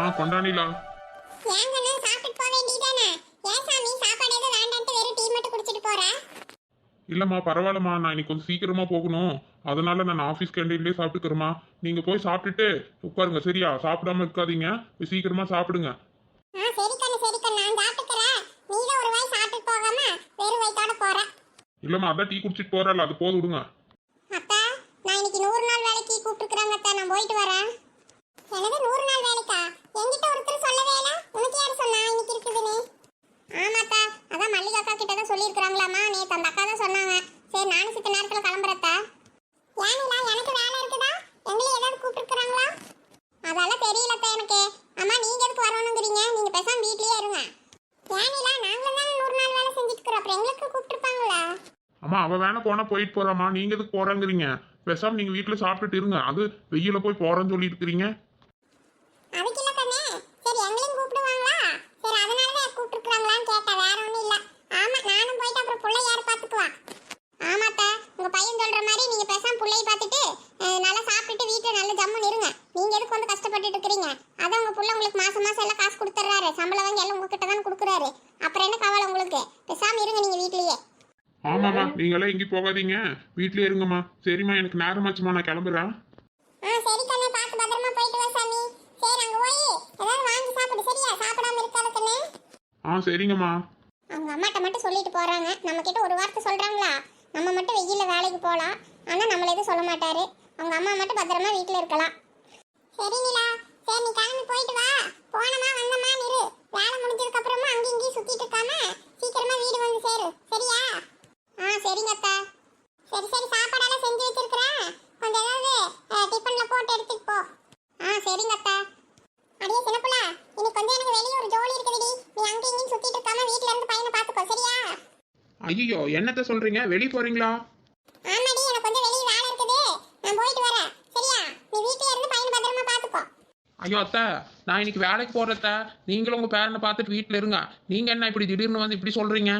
ஆ கொண்டாடிலா இல்லைம்மா பரவாயில்லம்மா. நான் இன்னைக்கு கொஞ்சம் சீக்கிரமா போகணும். அதனால நான் ஆஃபீஸ் கேண்டீன்லேயே சாப்பிட்டுக்கிறேம்மா. நீங்க போய் சாப்பிட்டுட்டு உட்காருங்க சரியா? சாப்பிடாம இருக்காதீங்க. சீக்கிரமா சாப்பிடுங்க. இல்லைம்மா அதான் டீ குடிச்சிட்டு போறல அது போது விடுங்க. நான் இன்னைக்கு நூறு நாள் வேலைக்கு கூப்பிட்டுருக்குறாங்க நான் போயிட்டு வரேன். எனது நூறு நாள் வேலைக்கா? என்கிட்ட ஒருத்தர் சொல்லவே இல்ல. உனக்கு யார் சொன்னா? இன்னைக்கு இருக்குதுன்னு ஆமாத்தா அதான் மல்லிகா அக்கா கிட்ட தான் சொல்லியிருக்கிறாங்களாமா. நேற்று அந்த அக்கா தான் சொன்னாங்க. சரி நானும் சித்த நேரத்தில் கிளம்புறத்தா. ஏனிலா எனக்கு வேலை இருக்குதா? எங்களையும் ஏதாவது கூப்பிட்டுருக்குறாங்களா? அதெல்லாம் தெரியலப்பா எனக்கு. அம்மா நீங்க எதுக்கு வரணுங்கிறீங்க? நீங்க பேசாம வீட்லயே இருங்க. ஏனிலா நாங்களும் தானே நூறு நாள் வேலை செஞ்சுட்டு இருக்கிறோம் அப்புறம் எங்களுக்கு கூப்பிட்டுருப்பாங்களா? அம்மா அவ வேணா போனா போயிட்டு போறாம்மா. நீங்க எதுக்கு போறாங்கிறீங்க. பேசாம நீங்க வீட்டுல சாப்பிட்டுட்டு இருங்க. அது வெயில போய் போறேன்னு சொல்லி இருக்கிறீங்க அதுக்கு இல்ல கண்ணே சரி எங்களையும் கூப்பிடுவாங்களா சரி அதனால தான் கூப்பிட்டுருக்காங்களான்னு கேட்டேன் வேற ஒண்ணும் இல்ல ஆமா நானும் போயிட்டு அப்புறம் புள்ளை யார் பாத்துக்குவா ஆமாத்தா உங்க பையன் சொல்ற மாதிரி நீங்க பேசாம புள்ளைய பார்த்துட்டு அஹ், நல்லா சாப்பிட்டுட்டு வீட்டுல நல்ல ஜம்முன்னு இருங்க நீங்க எதுக்கு வந்து கஷ்டப்பட்டுட்டு இருக்கிறீங்க? அதான் உங்க புள்ள உங்களுக்கு மாசம் மாசம் எல்லாம் காசு கொடுத்துறாரு சம்பளம் வாங்கி எல்லாம் உங்ககிட்ட தான் கொடுக்குறாரு. அப்புறம் என்ன கவலை உங்களுக்கு? பேசாம இருங்க நீங்க வீட்லயே ஆமாம்மா நீங்களே எங்கேயும் போகாதீங்க. வீட்லயே இருங்கம்மா. சரிம்மா எனக்கு நேரமாச்சுமா நான் கிளம்புறேன். ஆ சரி கண்ணே பார்த்து பத்திரமா போயிட்டு வா சாமி. சரி அங்க போய். ஏதாவது வாங்கி சாப்பிடு சரியா? சாப்பிடாம இருக்காத கண்ணே. ஆ சரிங்கம்மா. அவங்க அம்மாட்ட மட்டும் சொல்லிட்டு போறாங்க. நம்ம கிட்ட ஒரு வார்த்தை சொல்றாங்களா? நம்ம மட்டும் வெயில்ல வேலைக்கு போலாம். ஆனா நம்மள எதுவும் சொல்ல மாட்டாரு. அவங்க அம்மா மட்டும் பத்திரமா வீட்ல இருக்கலாம். சரி நிலா சரி நீ கிளம்பி போயிட்டு வா. போனமா வந்தமா நிறு வேலை முடிஞ்சதுக்கு அப்புறமா அங்க இங்கேயும் சுத்திட்டு இருக்காம சீக்கிரமா வீடு வந்து சேரு. சரியா? ஆ சரிங்க அத்தா. சரி சரி சாப்பாடெல்லாம் செஞ்சு வச்சிருக்கிறேன். கொஞ்சம் ஏதாவது டிஃபன்ல போட்டு எடுத்துட்டு போ. ஆ சரிங்க அத்தா. அடியே சின்னப்புல இன்னைக்கு கொஞ்சம் எனக்கு வெளியே ஒரு ஜோலி இருக்குதுடி. நீ அங்க இங்கேயும் சுத்திட்டு இருக்காம வீட்ல இருந்து பையனை பாத்துக்கோ. சரியா? ஐயோ என்னத்த சொல்றீங்க? வெளியே போறீங்களா ஆமாடி எனக்கு கொஞ்சம் வெளியே வேலை இருக்குது நான் போயிட்டு வரேன் சரியா நீ வீட்ல இருந்து பையனை பத்திரமா பாத்துக்கோ ஐயோ அத்தை நான் இன்னைக்கு வேலைக்கு போறத நீங்களும் உங்க பேரனை பார்த்துட்டு வீட்டில் இருங்க. நீங்க என்ன இப்படி திடீர்னு வந்து இப்படி சொல்றீங்க?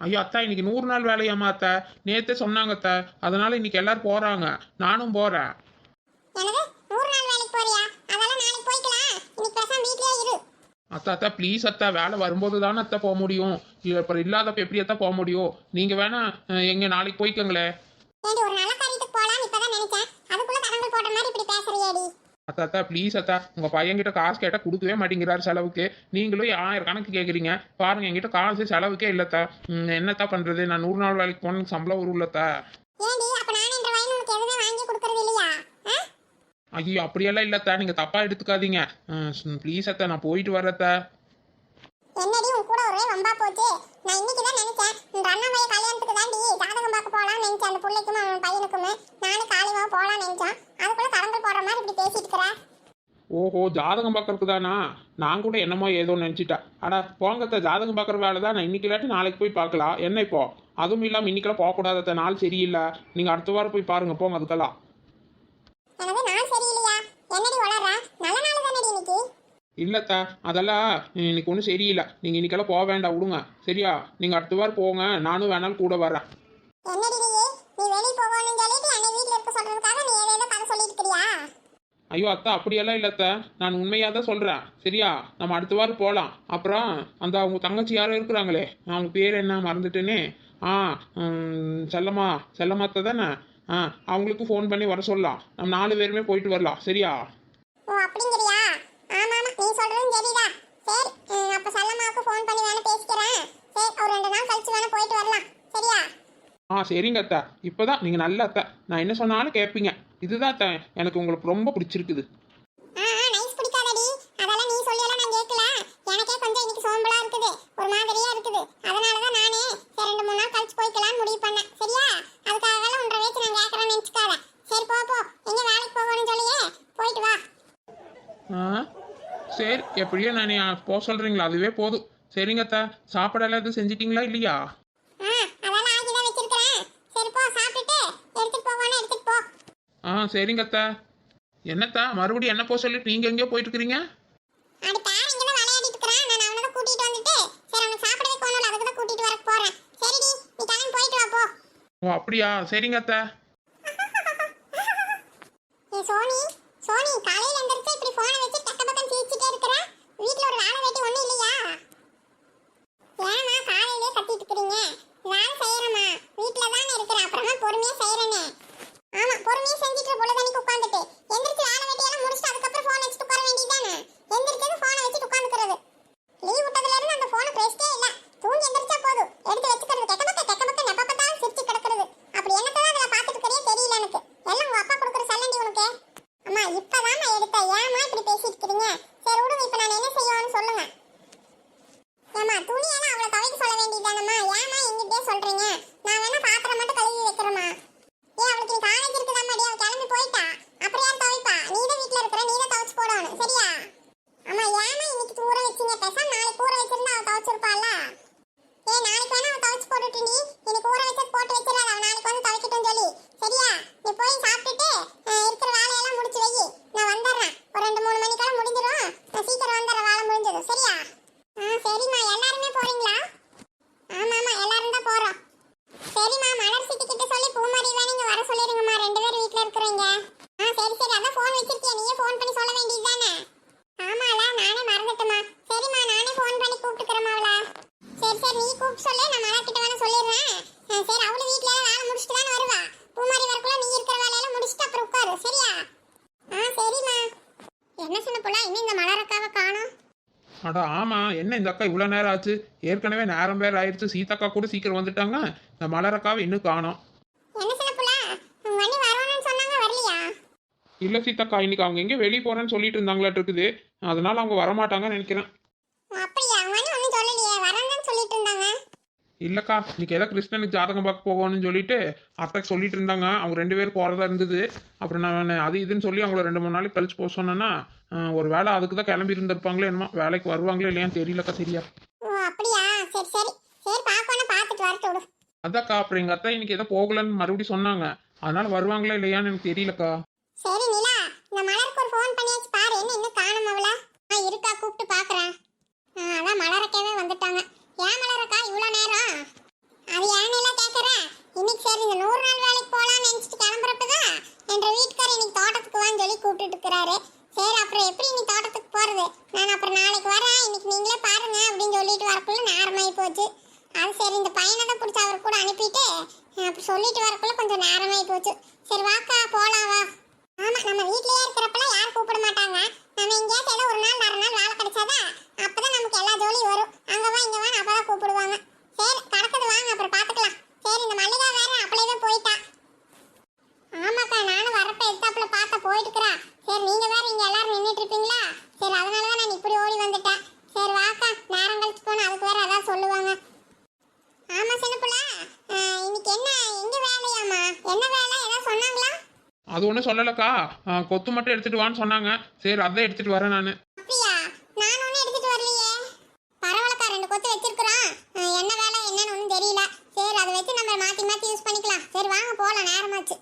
ஐயோ அத்தா இன்னைக்கு நூறு நாள் வேலையாமா அத்தை. நேத்தே சொன்னாங்க அத்தை. அதனால இன்னைக்கு எல்லாரும் போறாங்க. நானும் போறேன். அத்தா அத்தா ப்ளீஸ் அத்தா வேலை வரும்போது தானே அத்தை போக முடியும். இது அப்புறம் இல்லாதப்ப எப்படி அத்தா போக முடியும்? நீங்க வேணா எங்க நாளைக்கு போய்க்கங்களே. ஏடி ஒரு நல்ல காரியத்துக்கு போலான்னு இப்பதான் நினைச்சேன். அதுக்குள்ள தடங்கள் போட்ட மாதிரி இப்படி பேசுறியேடி. அத்தா அத்தா ப்ளீஸ் அத்தா உங்க பையன்கிட்ட காசு கேட்டா கொடுக்கவே மாட்டேங்கிறாரு செலவுக்கு. நீங்களும் ஆயிரம் கணக்கு கேக்குறீங்க? பாருங்க என்கிட்ட காசு செலவுக்கே இல்லத்தா என்னத்தா பண்றது? நான் நூறு நாள் வேலைக்கு போன சம்பளம் வரும்லத்தா ஏண்டி அப்ப நான் என்ற வயன் உனக்கு எதுவுமே வாங்கி கொடுக்கறது இல்லையா ஆ? ஐயோ அப்படியெல்லாம் இல்லத்தா நீங்க தப்பா எடுத்துக்காதீங்க. ப்ளீஸ் அத்தா நான் போயிட்டு வரத்தா என்னடி உன் கூட ஒரே வம்பா போச்சு? நான் இன்னைக்கு தான் நினைச்சேன் இந்த அண்ணாமைய கல்யாணத்துக்கு தாண்டி ஜாதகம் பார்க்க போலாம்னு நினைச்சேன் அந்த பிள்ளைக்கும் அவன் பையனுக்குமே. நானும் காளிவா போலாம்னு நினைச்சேன் அதுக்குள்ள தடங்கள் போடுற மாதிரி இப்படி பேசிட்டு ஓஹோ ஜாதகம் பார்க்கறதுக்கு தானா? நான் கூட என்னமோ ஏதோ நினச்சிட்டேன். அடா போங்கத்த ஜாதகம் பார்க்குற வேலை தான். நான் இன்னைக்கு இல்லாட்டி நாளைக்கு போய் பார்க்கலாம். என்ன இப்போ? அதுவும் இல்லாமல் இன்னைக்கெல்லாம் போகக்கூடாதத்த நாள் சரியில்லை. நீங்கள் அடுத்த வாரம் போய் பாருங்க. போங்க அதுக்கெல்லாம். எனது நாள் சரியில்லையா? என்னடி வளர்ற நல்ல நாள் தானடி இன்னைக்கு. இல்லைத்த அதெல்லாம் இன்னைக்கு ஒன்றும் சரியில்லை. நீங்கள் இன்னைக்கெல்லாம் போக வேண்டாம் விடுங்க. சரியா? நீங்கள் அடுத்த வாரம் போங்க. நானும் வேணாலும் கூட வரேன் என்னடி நீ? வெளிய போகணும்னு சொல்லிட்டு என்னை வீட்ல இருக்க சொல்றதுக்காக நீ ஏதேதோ கதை சொல்லிட்டு இருக்கிறியா? ஐயோ அத்தா அப்படியெல்லாம் இல்லைத்த. நான் உண்மையாக தான் சொல்கிறேன் சரியா? நம்ம அடுத்த வாரம் போகலாம் அப்புறம் அந்த அவங்க தங்கச்சி யாரோ இருக்கிறாங்களே அவங்க பேர் என்ன மறந்துட்டேனே. ஆ செல்லம்மா செல்லம்மாத்த தானே? ஆ அவங்களுக்கு ஃபோன் பண்ணி வர சொல்லலாம். நம்ம நாலு பேருமே போயிட்டு வரலாம். சரியா? ஓ அப்படிங்கிறியா? ஆமா ஆமா. நீ சொல்றதும் சரிதான். சரி அப்ப சல்லம்மாவுக்கு ஃபோன் பண்ணி வேணா பேசிக்கிறேன். சரி ஒரு ரெண்டு நாள் கழிச்சு வேணா போயிட்டு வரலாம். சரியா? ஆ சரிங்க அத்தா. இப்போ தான் நீங்கள் நல்ல அத்தை. நான் என்ன சொன்னாலும் கேட்பீங்க இதுதான் அத்தை. எனக்கு உங்களுக்கு ரொம்ப பிடிச்சிருக்குது. ஆ ஆ, நைஸ் பிடிக்காதடி. அதெல்லாம் நீ நான் கேட்கல. எனக்கே கொஞ்சம் இன்னைக்கு சோம்பலா இருக்குது. ஒரு மாதிரியா இருக்குது. அதனால தான் நானே சரி ரெண்டு மூணு நாள் கழிச்சு போய்க்கலாம்னு முடிவு பண்ணேன். சரியா? அதுக்காக ஒன்றரை வயசு நான் கேட்கறேன்னு நினச்சிக்காத சரி போ போ எங்க வேலைக்கு போகணும்னு சொல்லியே போயிட்டு வா ஆ? சரி எப்படியோ நான் போக சொல்கிறீங்களா அதுவே போதும். சரிங்க அத்தா சாப்பாடெல்லாம் எதுவும் செஞ்சிட்டிங்களா இல்லையா? ஆ சரிங்க அத்தா என்னத்தா மறுபடியும் என்ன போக சொல்லிட்டு நீங்கள் எங்கேயோ போயிட்டு இருக்கிறீங்க ஓ அப்படியா? சரிங்க அத்தை சோனி சோனி காலையில எந்திரிச்சு இப்படி போனை வச்சு டக்க பக்கம் சிரிச்சுட்டே இருக்கிற வீட்ல ஒரு வேலை வெட்டி ஒண்ணும் இல்லையா ஏமா காலையிலே கத்திட்டு இருக்கிறீங்க வேலை செய்யறமா வீட்ல தானே இருக்கிற அப்புறமா பொறுமையா செய்யறேனே ஆமா பொறுமையா செஞ்சுட்டு பொழுதனைக்கு உட்காந்துட்டு எந்திரிச்சு வேலை வெட்டி எல்லாம் முடிச்சுட்டு அதுக்கப்புறம் போன் வச்சுட்டு உட்கார வேண்டியதானே எந்திரிச்சது போனை வச்சுட்டு உட்காந்துக்கிறது லீவ் விட்டதுல இருந்து அந்த போனை பேசிட்டே இல்ல தூங்கி எந்திரிச்சா போதும் எடுத்து வச்சுக்கிறது கெக்க பக்க கெக்க பக்க நெப்ப பார்த்தாலும் சிரிச்சு கிடக்கிறது அப்படி என்னத்தான் அதுல பாத்துட்டு இருக்கிறே தெரியல எனக்கு எல்லாம் உங்க அப்பா கொடுக்குற சல்லண்டி உனக்கு அம்மா இப்பதாம்மா எடுத்த ஏமா இப்படி பேசிட்டு இருக்கீங்க சரி விடுங்க இப்ப நான் என்ன செய்யணும்னு சொல்லுங்க ஏமா துணியெல்லாம் அவளை துவைக்க சொல்ல வேண்டியதானம்மா ஏமா எங்கிட்டே சொல்றீங்க நான் வேணா பாத்திரம் மட்டும் கழுவி வைக்கிறேம்மா ஏ அவளுக்கு நீ காலேஜ் இருக்குதாம்மா அவ கிளம்பி போயிட்டா அப்புறம் யார் துவைப்பா நீ தான் வீட்ல இருக்கிற நீ தான் துவைச்சு போடணும் சரியா அம்மா ஏமா இன்னைக்கு ஊற வச்சீங்க பேசாம நாளைக்கு ஊற வச்சிருந்தா அவ துவைச்சிருப்பாள்ல ஏ நாளைக்கு வேணா அவ துவைச்சு போட்டுட்டு நீ இன்னைக்கு ஊற வச்சது போட்டு வச்சிடாத அவ நாளைக்கு வந்து துவைக்கட்டும் சொல்லி சரியா நீ போய் சாப்பிட்டுட்டு அஹ், இருக்கிற வேலையெல்லாம் முடிச்சு வை நான் வந்துடுறேன் ஒரு ரெண்டு மூணு மணிக்கெல்லாம் முடிஞ்சிடும் நான் சீக்கிரம் வந்துடுறேன் வேலை முடிஞ்சது சரியா ஆ சரிம்மா எல்லாருமே போறீங்களா ஆமா ஆமா எல்லாரும் தான் போறோம் சரிம்மா மலர் சிட்டி கிட்ட சொல்லி பூமாரி வேணுங்க வர சொல்லிருங்கம்மா ரெண்டு பேரும் வீட்ல இருக்கிறீங்க ஆ சரி சரி அதான் ஃபோன் வச்சிருக்கியா நீயே ஃபோன் பண்ணி சொல்ல வேண்டியது தானே ஆமால நானே மறந்துட்டேம்மா சரிம்மா நானே ஃபோன் பண்ணி கூப்பிட்டுக்கிறேம்மா அவளை சரி சரி நீ கூப்பிட்டு சொல்லு நான் மலர் கிட்ட வேணா சொல்லிடுறேன் ஆ, சரி அவளு வீட்ல எல்லாம் வேலை முடிச்சுட்டு தானே வருவா பூமாரி வரக்குள்ள நீ இருக்கிற வேலையெல்லாம் முடிச்சுட்டு அப்புறம் உட்காரு சரியா ஆ சரிம்மா என்ன சொன்ன போல இன்னும் இந்த மலரக்காவை காணோம்? அட ஆமா. என்ன இந்த அக்கா இவ்வளோ நேரம் ஆச்சு? ஏற்கனவே நேரம் வேற ஆயிடுச்சு. சீதாக்கா கூட சீக்கிரம் வந்துட்டாங்க. இந்த மலரக்காவை இன்னும் காணோம். இல்லை சீதாக்கா இன்னைக்கு அவங்க எங்கே வெளியே போறேன்னு சொல்லிட்டு இருந்தாங்களாட்டு இருக்குது. அதனால அவங்க வரமாட்டாங்கன்னு நினைக்கிறேன் ஓ, அப்படியா உங்க அண்ணன் ஒன்றும் சொல்லலையே வரேன்னு சொல்லிட்டு இருந்தாங்க இல்லக்கா இன்னைக்கு ஏதோ கிருஷ்ணனுக்கு ஜாதகம் பார்க்க போகணும்னு சொல்லிட்டு அத்தைக்கு சொல்லிட்டு இருந்தாங்க. அவங்க ரெண்டு பேரும் போறதா இருந்தது. அப்புறம் நான் அது இதுன்னு சொல்லி அவங்கள ரெண்டு மூணு நாளைக்கு கழிச்சு போக சொன்னேன்னா ஒரு வேளை அதுக்கு தான் கிளம்பி இருந்திருப்பாங்களோ என்னமோ வேலைக்கு வருவாங்களோ இல்லையான்னு தெரியலக்கா சரியா. அதாக்கா அப்புறம் எங்க அத்தை இன்னைக்கு ஏதோ போகலன்னு மறுபடியும் சொன்னாங்க. அதனால வருவாங்களா இல்லையான்னு எனக்கு தெரியலக்கா. சரி நிலா இந்த மலருக்கு ஒரு ஃபோன் பண்ணியாச்சு பாரு. என்ன இன்னும் காணும் அவள? ஆ இருக்கா கூப்பிட்டு பார்க்கறேன். அதான் மலரக்கவே வந்துட்டாங்க. ஏன் மலரக்கா? இவ்வளோ நேரம் அது ஏன் நிலா கேட்குறேன் இன்னைக்கு சரி இந்த நூறு நாள் வேலைக்கு போகலான்னு நினச்சிட்டு கிளம்புறப்பதான் என்ற வீட்டுக்காரர் இன்னைக்கு தோட்டத்துக்கு வான்னு சொல்லி கூப்பிட்டுட்டு இருக்கிறாரு. சரி அப்புறம் எப்படி நீ தோட்டத்துக்கு போகிறது நான் அப்புறம் நாளைக்கு வரேன். இன்னைக்கு நீங்களே பாருங்க அப்படின்னு சொல்லிட்டு வரக்குள்ள நேரமாகி போச்சு. அது சரி இந்த பையனை தான் பிடிச்சி அவர் கூட அனுப்பிட்டு அப்படி அப்புறம் சொல்லிட்டு வரக்குள்ள கொஞ்சம் நேரமாகி போச்சு. சரி வாக்கா போகலாம் வா. ஆமாம் நம்ம வீட்லேயே இருக்கிறப்பெல்லாம் யாரும் கூப்பிட மாட்டாங்க. நம்ம எங்கேயாச்சும் ஏதோ ஒரு நாள் மறுநாள் வேலை கிடைச்சாதான் அப்பதான் நமக்கு எல்லா ஜோலியும் வரும் அங்க வா இங்க வா அப்பதான் கூப்பிடுவாங்க சரி கடக்குது வாங்க அப்புறம் பாத்துக்கலாம் சரி இந்த மல்லிகா வேற அப்படியே தான் போயிட்டா ஆமாக்கா நானும் வரப்ப எத்தாப்புல பார்த்த போயிட்டு இருக்கிறா சரி நீங்க வேற இங்க எல்லாரும் நின்னுட்டு இருப்பீங்களா சரி அதனால தான் நான் இப்படி ஓடி வந்துட்டேன் சரி வாக்கா நேரம் கழிச்சு போனா அதுக்கு வேற அதான் சொல்லுவாங்க ஆமா சின்னப்புல இன்னைக்கு என்ன எங்க வேலையாமா என்ன வேலை ஏதாவது சொன்னாங்களா அது ஒன்றும் சொல்லலக்கா. கொத்து மட்டும் எடுத்துட்டு வான்னு சொன்னாங்க. சரி அதான் எடுத்துட்டு வரேன் நான். எடுத்துட்டு ரெண்டு என்ன வேலை என்னன்னு ஒன்றும் தெரியல. சரி அதை வச்சு நம்ம மாற்றி மாற்றி யூஸ் பண்ணிக்கலாம். சரி வாங்க போகலாம் நேரமாச்சு.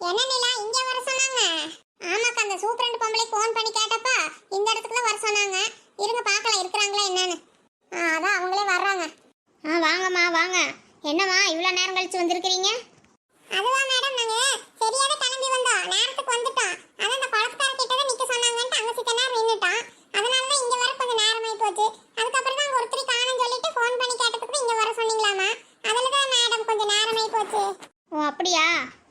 என்ன நிலா இங்கே வர சொன்னாங்க ஆமாக்கா அந்த சூப்பரண்ட் பொம்பளை ஃபோன் பண்ணி கேட்டப்பா இந்த இடத்துக்கு தான் வர சொன்னாங்க இருங்க பார்க்கலாம் இருக்கிறாங்களா என்னன்னு ஆ அதான் அவங்களே வர்றாங்க ஆ வாங்கம்மா வாங்க என்னம்மா இவ்வளோ நேரம் கழிச்சு வந்திருக்கிறீங்க அதுவா மேடம் நாங்க சரியாக கிளம்பி வந்தோம் நேரத்துக்கு வந்துட்டோம் அதான் அந்த குளத்துக்கார கிட்ட தான் நிக்க சொன்னாங்கன்ட்டு அங்க சித்த நேரம் நின்னுட்டோம் அதனால தான் இங்க வர கொஞ்சம் நேரமாயி போச்சு அதுக்கப்புறம் தான் அங்க ஒருத்தர் காணும் சொல்லிட்டு ஃபோன் பண்ணி கேட்டதுக்கு இங்க வர சொன்னீங்களாமா அதுல தான் மேடம் கொஞ்சம் நேரமாயி போச்சு ஓ அப்படியா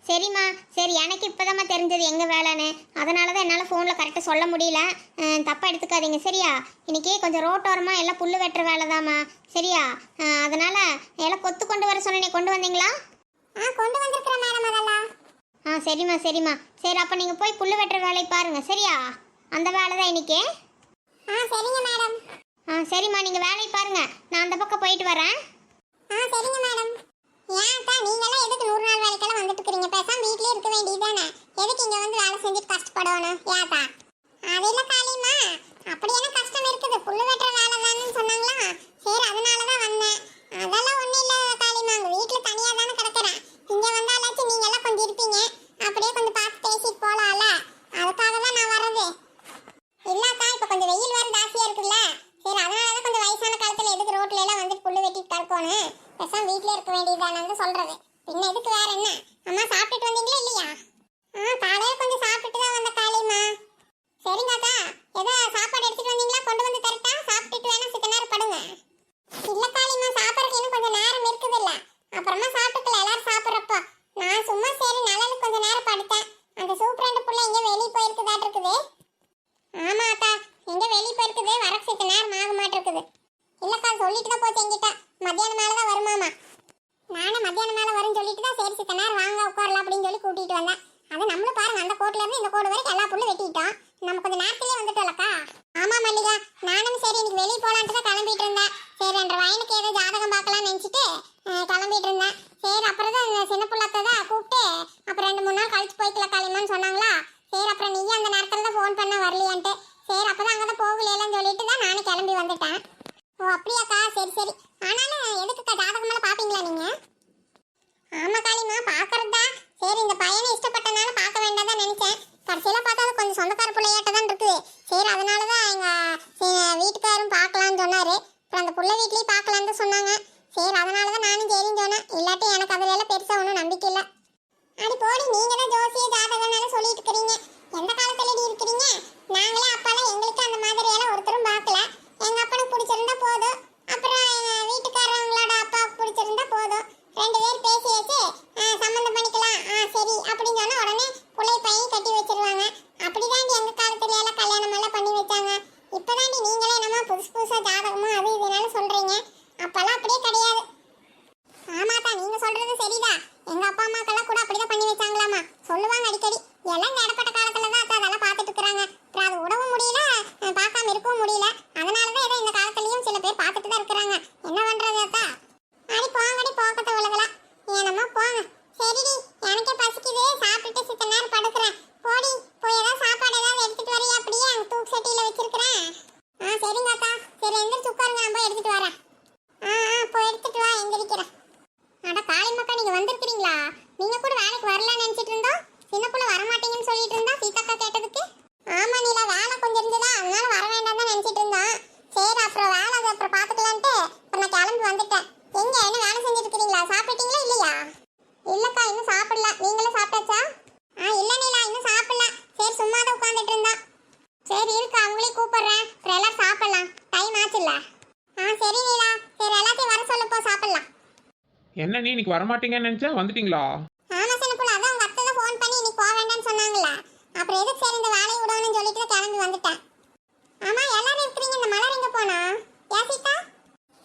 சரிம்மா சரி எனக்கு இப்போதாம்மா தெரிஞ்சது எங்கள் வேலைன்னு. அதனால தான் என்னால் ஃபோனில் கரெக்டாக சொல்ல முடியல. தப்பாக எடுத்துக்காதீங்க. சரியா? இன்னைக்கு கொஞ்சம் ரோட்டோரமாக எல்லாம் புல் வெட்டுற வேலை தாம்மா சரியா அதனால எல்லாம் கொத்து கொண்டு வர சொன்னேனே. கொண்டு வந்தீங்களா? ஆ கொண்டு வந்திருக்கிற மேடம் அதெல்லாம். ஆ சரிம்மா சரிம்மா. சரி அப்போ நீங்கள் போய் புல் வெட்டுற வேலையை பாருங்கள் சரியா? அந்த வேலை தான் இன்னைக்கு. ஆ சரிங்க மேடம். ஆ சரிம்மா. நீங்கள் வேலையை பாருங்கள் நான் அந்த பக்கம் போயிட்டு வரேன். ஆ சரிங்க மேடம். ஏன் நீங்களாம் எதுக்கு நூறு நாள் வேலைக்கெல்லாம் வந்துட்டு இருக்கிறீங்க பேசாம வீட்லயே இருக்க வேண்டியதுதானே? எதுக்கு இங்க வந்து வேலை செஞ்சுட்டு கஷ்டப்படணும் ஏக்கா அது இல்ல காளியம்மா அப்படி என்ன கஷ்டம் இருக்குது? புல்லு வெட்டுற வேலை தானேன்னு சொன்னாங்களா? சரி அதனால தான் வந்தேன். அதெல்லாம் ஒண்ணும் இல்ல காளியம்மா உங்க வீட்டுல தனியா தானே கிடக்குறேன். இங்க வந்தாலாச்சும் நீங்க எல்லாம் கொஞ்சம் இருப்பீங்க. அப்படியே கொஞ்சம் பார்த்து பேசிட்டு போலாம்ல அதுக்காக தான் நான் வர்றது இல்லக்கா இப்ப கொஞ்சம் வெயில் வேற ஜாஸ்தியா இருக்குல்ல சரி அதனால தான் கொஞ்சம் வயசான காலத்துல எதுக்கு ரோட்ல எல்லாம் வந்துட்டு புல்லு வெட்டிட்டு கிடக்கணும் பேசாம வீட்ல இருக்க வேண்டியதானு சொல்றது பின்ன எதுக்கு வேற என்ன அம்மா சாப்பிட்டுட்டு வந்தீங்களா இல்லையா ஆ காலையில கொஞ்சம் சாப்பிட்டுட்டு தான் வந்த காலையுமா சரிங்க அக்கா ஏதோ சாப்பாடு எடுத்துட்டு வந்தீங்களா கொண்டு வந்து தரட்டா சாப்பிட்டுட்டு வேணா சித்த நேரம் படுங்க இல்ல காளிமா சாப்பிடறதுக்கு இன்னும் கொஞ்சம் நேரம் இருக்குது இல்ல அப்புறமா சாப்பிட்டுக்கல எல்லாரும் சாப்பிடுறப்போ நான் சும்மா சரி நிழலுக்கு கொஞ்சம் நேரம் படுத்தேன் அந்த சூப்பரண்டு புள்ள எங்க வெளியே போயிருக்குதாட்டு இருக்குது ஆமா அக்கா எங்க வெளியே போயிருக்குது வர சித்த நேரம் ஆக மாட்டிருக்குது இல்லக்கா சொல்லிட்டு தான் போச்சு என்கிட்ட மத்தியானம் மேல தான் வருமாமா நானும் மத்தியானம் மேல வரும்னு சொல்லிட்டு தான் சரி சித்த நேரம் வாங்க உட்காரலாம் அப்படின்னு சொல்லி கூட்டிட்டு வந்தேன் அது நம்மளும் பாருங்க அந்த கோட்ல இருந்து இந்த கோடு வரைக்கும் எல்லா புல்லும் வெட்டிட்டோம் நம்ம கொஞ்சம் நேரத்திலே வந்துட்டோம்லக்கா ஆமா மல்லிகா நானும் சரி இன்னைக்கு வெளியே போலான்ட்டு தான் கிளம்பிட்டு இருந்தேன் சரி என்ற வயனுக்கு ஏதோ ஜாதகம் பார்க்கலாம்னு நினைச்சிட்டு அஹ், கிளம்பிட்டு இருந்தேன் சரி அப்புறம் தான் இந்த சின்ன புள்ளத்தை தான் கூப்பிட்டு அப்புறம் ரெண்டு மூணு நாள் கழிச்சு போய்க்கல காளிமான்னு சொன்னாங்களா சரி அப்புறம் நீயும் அந்த நேரத்துல தான் ஃபோன் பண்ண வரலையான்ட்டு சரி அப்பதான் அங்கே தான் போகலையேன்னு சொல்லிட்டு தான் நானும் கிளம்பி வந்துட்டேன் ஓ அப்படியாக்கா சரி சரி ஆனாலும் எதுக்குக்கா ஜாதகம் எல்லாம் பாப்பீங்களா நீங்க ஆமா காளிமா பாக்குறது தான் சரி இந்த பையனை இஷ்டப்பட்டனால பார்க்க வேண்டாம் தான் நினைச்சேன் கடைசியில பார்த்தா அது கொஞ்சம் சொந்தக்கார பிள்ளையாட்ட தான் இருக்குது சரி அதனால தான் எங்க சி- வீட்டுக்காரும் பார்க்கலாம்னு சொன்னாரு அப்புறம் அந்த புள்ள வீட்லயும் பார்க்கலான்னு தான் சொன்னாங்க சரி அதனால தான் நானும் சரின்னு சொன்னேன். இல்லாட்டி எனக்கு அதில் எல்லாம் பெருசாக ஒன்றும் நம்பிக்கை இல்லை. அடி போடி நீங்கள் தான் ஜோசிய ஜாதகம்னால சொல்லிட்டு இருக்கிறீங்க. எந்த காலத்தில் இருக்கிறீங்க? நாங்களே அப்பாலாம் எங்களுக்கு அந்த மாதிரி எல்லாம் ஒருத்தரும் பார்க்கல. எங்கள் அப்பனுக்கு பிடிச்சிருந்தா போதும். அப்புறம் எங்க வீட்டுக்காரங்களோட அப்பாவுக்கு பிடிச்சிருந்தா போதும். ரெண்டு பேர் பேசி வச்சு ஆ, சம்மந்தம் பண்ணிக்கலாம். ஆ சரி அப்படின்னு சொன்னால் உடனே பிள்ளை பையன் கட்டி வச்சிருவாங்க. அப்படிதாண்டி எங்கள் காலத்துல எல்லாம் கல்யாணம் எல்லாம் பண்ணி வச்சாங்க. இப்பதாண்டி நீங்களே என்னமா புதுசு புதுசாக ஜாதகமும் அது இதனால சொல்கிறீங்க அப்பெல்லாம் அப்படியே கிடையாது ஆமாக்கா நீங்க சொல்றது சரிதான் எங்க அப்பா அம்மாக்கெல்லாம் கூட அப்படிதான் பண்ணி வச்சாங்களாமா சொல்லுவாங்க அடிக்கடி எல்லாம் இந்த இடப்பட்ட காலத்துல தான் அக்கா அதெல்லாம் பார்த்துட்டு இருக்கிறாங்க அப்புறம் அது விடவும் முடியல அஹ் பார்க்காம இருக்கவும் முடியல அதனாலதான் ஏதோ இந்த காலத்துலயும் சில பேர் பார்த்துட்டு தான் இருக்கிறாங்க என்ன பண்றது அக்கா அடி போங்கடி போக்கத்த உலகலாம் ஏனம்மா போங்க சரிடி எனக்கே பசிக்குது சாப்பிட்டுட்டு சித்த நேரம் படுக்கிறேன் போடி போய் ஏதாவது சாப்பாடு ஏதாவது எடுத்துட்டு வரையா அப்படியே அங்க தூக்கு சட்டியில வச்சிருக்கிறேன் ஆ சரிங்க அக்கா சரி எந்திரிச்சு உட்காருங்க நான் போய் எடுத்துட்டு வரேன் ஆ ஆ போய் எடுத்துட்டு வா எந்திரிக்கிறேன் அட காளிமக்கா நீங்க வந்திருக்கீங்களா நீங்க கூட வேலைக்கு வரலன்னு நினைச்சிட்டு இருந்தோம் சின்ன புள்ள வர மாட்டீங்கன்னு சொல்லிட்டு இருந்தா சீதாக்கா கேட்டதுக்கு ஆமா நீலா வேலை கொஞ்சம் இருந்ததா அதனால வர வேண்டாம் தான் நினைச்சிட்டு இருந்தோம் சரி அப்புறம் வேலை அதை அப்புறம் பாத்துக்கலான்ட்டு அப்புறம் நான் கிளம்பி வந்துட்டேன் எங்க என்ன வேலை செஞ்சுட்டு இருக்கீங்களா சாப்பிட்டீங்களா இல்லையா இல்லக்கா இன்னும் சாப்பிடல நீங்களும் சாப்பிட்டாச்சா ஆ இல்ல நீலா இன்னும் சாப்பிடல சரி சும்மா தான் உட்காந்துட்டு இருந்தா சரி இருக்கு அவங்களையும் கூப்பிடுறேன். அப்புறம் எல்லாரும் சாப்பிடலாம். டைம் ஆச்சுல்ல? ஆ சரி நீலா சரி எல்லாத்தையும் வர சொல்லப்போ சாப்பிடலாம். என்ன நீ இன்னைக்கு வரமாட்டீங்கன்னு நினைச்சேன் வந்துட்டீங்களா? ஆமா சின்ன புள்ள. அதான் உங்க அத்தை தான் ஃபோன் பண்ணி இன்னைக்கு போக வேண்டாம்னு சொன்னாங்கல்ல. அப்புறம் எதுக்கு சரி இந்த வேலையை விடணும்னு சொல்லிட்டு தான் கிளம்பி வந்துட்டேன். ஆமா எல்லாரும் இருக்கிறீங்க. இந்த மலர் எங்க போனா? யாசிதா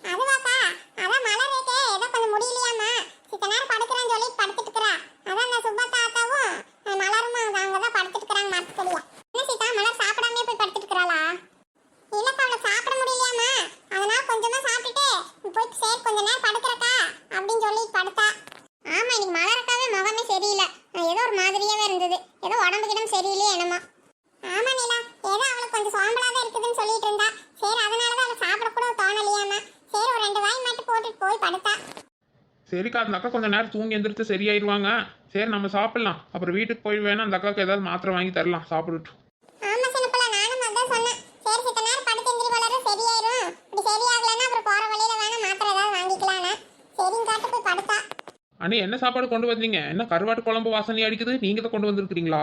அதுவாக்கா. அதான் மலர் இருக்கே. ஏதோ கொஞ்சம் முடியலையாமா சித்த நேரம் படுக்கிறேன்னு சொல்லி படுத்துட்டு இருக்கிறா. அதான் நான் சுப்பா தாத்தாவும் மலரும்? அங்க அங்கதான் படுத்துட்டு இருக்கிறாங்க மரத்துக்கடியா என்ன சீதா மலர் சாப்பிடாமலே போய் படுத்துட்டு இருக்கிறாளா இல்லக்கா அவளை சாப்பிட முடியலையாமா அதனால கொஞ்சமா சாப்பிட்டுட்டு போய் சரி கொஞ்ச நேரம் படுக்கிறக்கா அப்படின்னு சொல்லி படுத்தா ஆமா இன்னைக்கு மலருக்காவே முகமே சரியில்லை அஹ் ஏதோ ஒரு மாதிரியாவே இருந்தது ஏதோ உடம்பு கிடம் சரியில்லையே என்னமோ ஆமா நிலா ஏதோ அவளுக்கு கொஞ்சம் சோம்பலாதான் இருக்குதுன்னு சொல்லிட்டு இருந்தா சரி அதனாலதான் அவளை சாப்பிட கூட தோணலையாமா சரி ஒரு ரெண்டு வாய் மட்டும் போட்டுட்டு போய் படுத்தா சரிக்கா அந்த அக்கா கொஞ்சம் நேரம் தூங்கி எந்திரிச்சு சரியாயிருவாங்க. சரி நம்ம சாப்பிடலாம். அப்புறம் வீட்டுக்கு போய் வேணா அந்த அக்காவுக்கு ஏதாவது மாத்திரை வாங்கி தரலாம். சாப்பிட்டுட்டு. அண்ணே என்ன சாப்பாடு கொண்டு வந்தீங்க? என்ன கருவாட்டு குழம்பு வாசனை அடிக்குது? நீங்க தான் கொண்டு வந்திருக்கிறீங்களா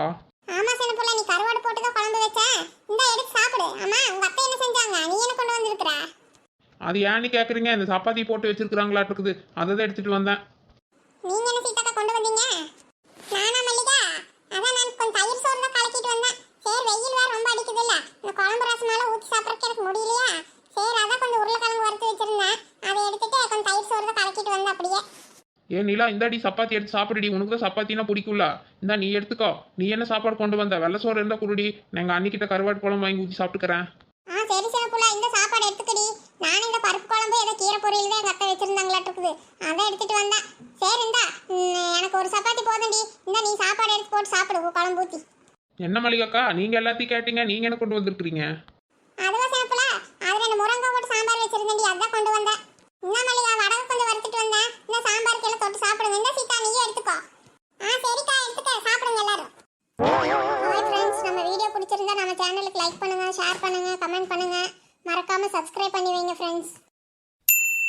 ஆமா சின்னப்புல நீ கருவாடு போட்டு தான் குழம்பு வச்ச இந்த எடுத்து சாப்பிடு அம்மா உங்க அத்தை என்ன செஞ்சாங்க நீ என்ன கொண்டு வந்திருக்கிற அது ஏன்னு கேட்குறீங்க இந்த சப்பாத்தி போட்டு வச்சிருக்கிறாங்களாட்டு இருக்குது அதை தான் எடுத்துட்டு வந்தேன். நீங்க என்ன சீதாக்கா கொண்டு வந்தீங்க? நானா மல்லிகா? அதான் நான் கொஞ்சம் தயிர் சோறு தான் கலக்கிட்டு வந்தேன். சரி வெயில் வேற ரொம்ப அடிக்குது இல்ல இந்த குழம்பு ரசமால ஊத்தி சாப்பிடறதுக்கு எனக்கு முடியலையா? சரி அதான் கொஞ்சம் உருளைக்கிழங்கு வறுத்து வச்சிருந்தேன். அதை எடுத்துட்டு கொஞ்சம் தயிர் சோறு தான் கலக்கிட்டு வந்தேன் அப்படியே. ஏன் நிலா இந்தாடி சப்பாத்தி எடுத்து சாப்பிடுடி. உனக்கு தான் சப்பாத்தினா பிடிக்கும்ல. இந்தா நீ எடுத்துக்கோ. நீ என்ன சாப்பாடு கொண்டு வந்த? வெள்ளை சோறு இருந்தால் குருடி நாங்கள் அன்னிக்கிட்ட கருவாட்டு குழம்பு வாங்கி ஊற்றி சாப்பிட்டுக்கிறேன் ஆ சரி சின்ன புள்ள இந்த சாப்பாடு எடுத்துக்கடி நானும் இந்த பருப்பு குழம்பு ஏதோ கீரை பொரியல் தான் எங்க அத்தை வச்சிருந்தாங்களாட்டு இருக்குது. அதை எடுத்துட்டு சரி இந்தா. எனக்கு ஒரு சப்பாத்தி போதும்டி. இந்த நீ சாப்பாடு எடுத்து போட்டு சாப்பிடு குழம்பு ஊற்றி என்ன மளிகாக்கா நீங்கள் எல்லாத்தையும் கேட்டீங்க நீங்கள் என்ன கொண்டு வந்திருக்கிறீங்க?